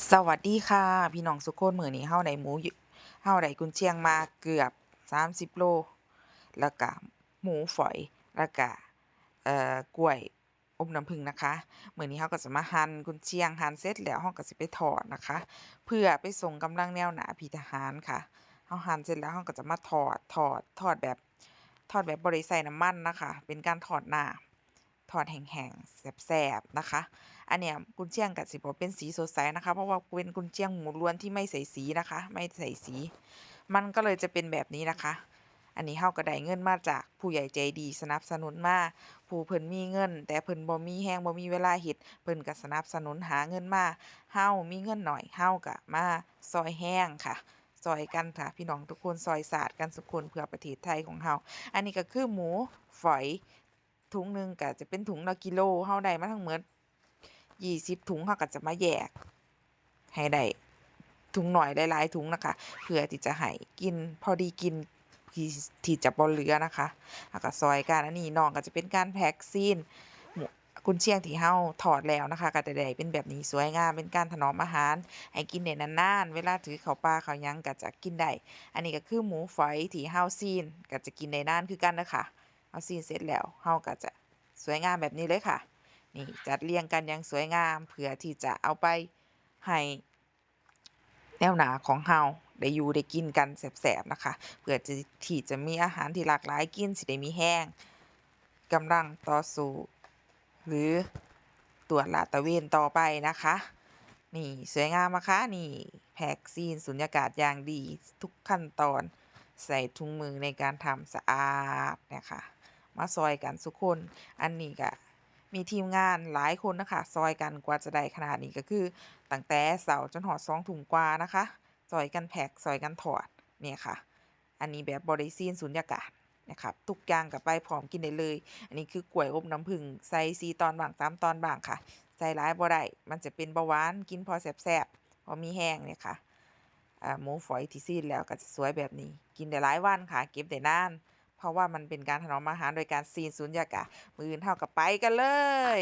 สวัสดีค่ะ พี่น้องสุกคนมื้อนี้เฮาได้หมูเฮาได้กุนเชียงมาเกือบ 30 โล แล้วก็หมูฝอยแล้วก็เอ่อกล้วยอบน้ำผึ้งนะคะมื้อนี้เฮาก็จะมาหั่นกุนเชียงหั่นเสร็จแล้วเฮาก็สิไปทอดนะคะ เพื่อไปส่งกำลังแนวหน้าพี่ทหารค่ะเฮาหั่นเสร็จแล้วเฮาก็จะมาทอดทอดทอดแบบทอดแบบบ่ได้ใส่น้ำมันนะคะ เป็นการทอดหน้าทอดแห้งๆแซ่บๆนะคะ อันเนี้ยกุนเชียงก็สิบเป็นสีสดใสนะคะ เพราะว่าเป็นกุนเชียงหมูล้วนที่ไม่ใส่สีนะคะ ไม่ใส่สี มันก็เลยจะเป็นแบบนี้นะคะ อันนี้เฮาก็ได้เงินมาจากผู้ใหญ่ใจดีสนับสนุนมาผู้เพิ่นมีเงิน แต่เพิ่นบ่มีแรงบ่มีเวลาเฮ็ดเพิ่นก็สนับสนุนหาเงินมาเฮามีเงินหน้อยเฮาก็มาช่วยแรงค่ะช่วยกันค่ะ พี่น้องทุกคนช่วยชาสติกันทุกคนเพื่อประเทศไทยของเฮาอันนี้ก็คือหมูฝอยถุงหนึ่งก็จะเป็นถุงละกิโลเฮาได้มาทั้งหมด 20ถุงเฮาก็จะมาแยก ให้ได้ถุงหน้อยหลายๆถุงนะคะ เพื่อที่จะให้กินพอดีกินที่ที่จะบ่เหลือนะคะแล้วก็ช่วยกันอันนี้น้องก็จะเป็นการแพ็กซีนหมูกุนเชียงที่เฮาทอดแล้วนะคะก็จะได้เป็นแบบนี้สวยงามเป็นการถนอมอาหาร ให้กินได้นานๆเวลาถือเข้าป่าเข้ายังก็จะกินได้อันนี้ก็คือหมูฝอยที่เฮาซีนก็จะกินได้นานคือกันเด้อค่ะเฮาซีนเสร็จแล้วเฮาก็จะสวยงามแบบนี้เลยค่ะ นี่จัดเรียงกันอย่างสวยงามเพื่อที่จะเอาไปให้แนวหนาของเฮาได้อยู่ได้กินกันแซ่บๆนะคะเพื่อจะที่จะมีอาหารที่หลากหลายกินสิได้มีแรงกำลังต่อสู้หรือตรวจลาตะเวนต่อไปนะคะ นี่สวยงามนะคะนี่แพ็กซีนสุญญากาศอย่างดีทุกขั้นตอนใส่ถุงมือในการทำสะอาดเนี่ยค่ะมาช่วยกันทุกคน อันนี้ก็ มีทีมงานหลายคนนะคะช่วยกันกว่าจะได้ขนาดนี้ก็คือตั้งแต่เช้าจนฮอด2ทุ่มกว่านะคะช่วยกันแพ็กช่วยกันทอดเนี่ยค่ะ อันนี้แบบบ่ได้ซีนสุญญากาศนะครับทุกอย่างก็ไปพร้อมกินได้เลย อันนี้คือกล้วยอบน้ำผึ้งใส่4ตอนบาง3ตอนบางค่ะใส่หลายบ่ได้มันจะเป็นเบาหวานกินพอแซ่บๆพอมีแรงเนี่ยค่ะหมูฝอยที่ซีนแล้วก็จะสวยแบบนี้ กินได้หลายวันค่ะ เก็บได้นาน เพราะว่ามันเป็นการถนอมอาหารโดยการซีนสุญญากาศมืออื่นเรากับไปกันเลย